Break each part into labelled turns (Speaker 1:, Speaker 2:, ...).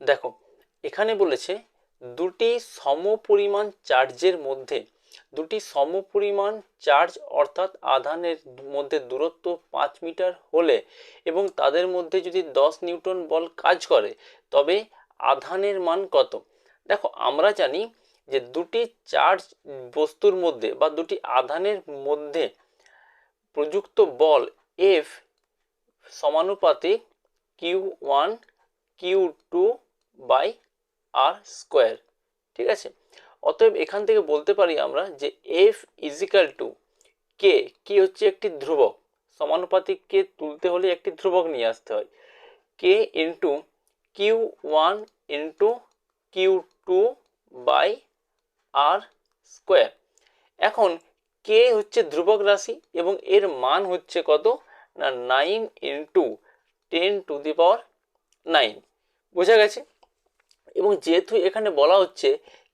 Speaker 1: দেখো, এখানে বলেছে দুটি সমপরিমাণ চার্জের মধ্যে, দুটি সমপরিমাণ চার্জ অর্থাৎ আধানের মধ্যে দূরত্ব পাঁচ মিটার হলে এবং তাদের মধ্যে যদি দশ নিউটন বল কাজ করে, তবে আধানের মান কত? দেখো, আমরা জানি যে দুটি চার্জ বস্তুর মধ্যে বা দুটি আধানের মধ্যে প্রযুক্ত বল এফ সমানুপাতিক Q one Q two by R square, ঠিক আছে? অতএব এখান থেকে বলতে পারি আমরা যে এফ ইজিক্যাল টু কে, কি হচ্ছে একটি ধ্রুবক? সমানুপাতিক কে তুলতে হলে একটি ধ্রুবক নিয়ে আসতে হয়। K into Q one into Q two by R square. এখন কে হচ্ছে ধ্রুবক রাশি এবং এর মান হচ্ছে কত? না nine into ten to the power nine বোঝা গেছে? এবং যেহেতু এখানে বলা হচ্ছে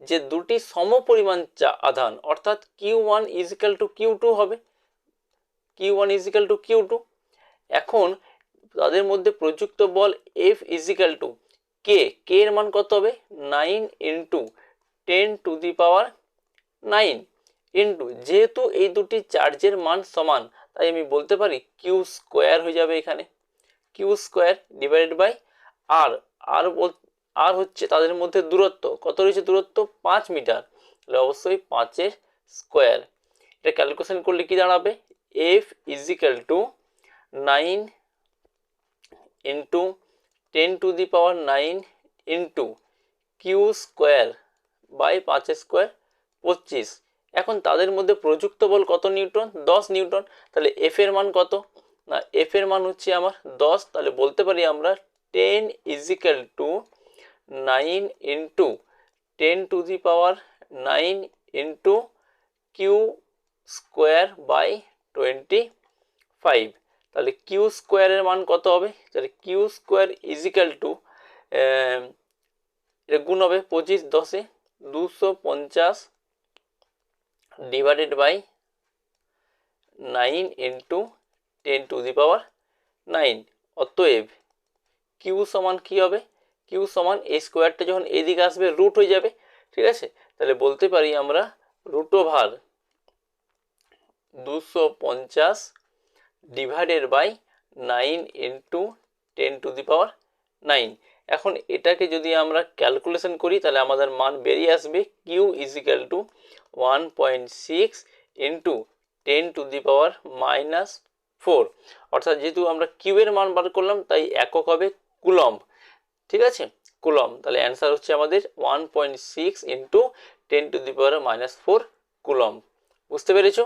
Speaker 1: যে দুটি সমপরিমাণ চা আধান, অর্থাৎ Q one equal to Q two হবে। Q one equal to Q two এখন তাদের মধ্যে প্রযুক্ত বল F equal to K K এর মান কত হবে? Nine into ten to the power nine into যেহেতু এই দুটি চার্জের মান সমান, তাই আমি বলতে পারি কিউ স্কোয়ার হয়ে যাবে এখানে। Q square divided by R আর আর হচ্ছে তাদের মধ্যে দূরত্ব, কত রয়েছে দূরত্ব? পাঁচ মিটার। তাহলে অবশ্যই পাঁচের স্কোয়ার। এটা ক্যালকুলেশন করলে কি দাঁড়াবে? F equal to nine into ten to the power nine into Q square by পাঁচের স্কোয়ার পঁচিশ। এখন তাদের মধ্যে প্রযুক্ত বল কত নিউটন? দশ নিউটন। তাহলে এফ এর মান কত? না এফ এর মান হচ্ছে আমার দশ। তাহলে বলতে পারি আমরা ten equal to nine into ten to the power nine into Q square by twenty five. তাহলে কিউ স্কোয়ারের মান কত হবে? তাহলে কিউ স্কোয়ার ইজিক্যাল টু এটা গুণ হবে পঁচিশ দশে দুশো পঞ্চাশ divided by nine into ten to the power nine. অতএব কিউ সমান কী হবে? কিউ সমান এই স্কোয়ারটা যখন এদিকে আসবে রুট হয়ে যাবে, ঠিক আছে? তাহলে বলতে পারি আমরা রুট ওভার দুশো পঞ্চাশ divided by nine into ten to the power nine এখন এটাকে যদি আমরা ক্যালকুলেশন করি, তাহলে আমাদের মান বেরিয়ে আসবে Q equal to one point six into ten to the power minus four অর্থাৎ যেহেতু আমরা কিউ এর মান বার করলাম, তাই একক হবে কুলম্ব। ঠিক আছে? কুলম। তাহলে অ্যান্সার হচ্ছে আমাদের one point six into ten to the power minus four coulomb. বুঝতে পেরেছ?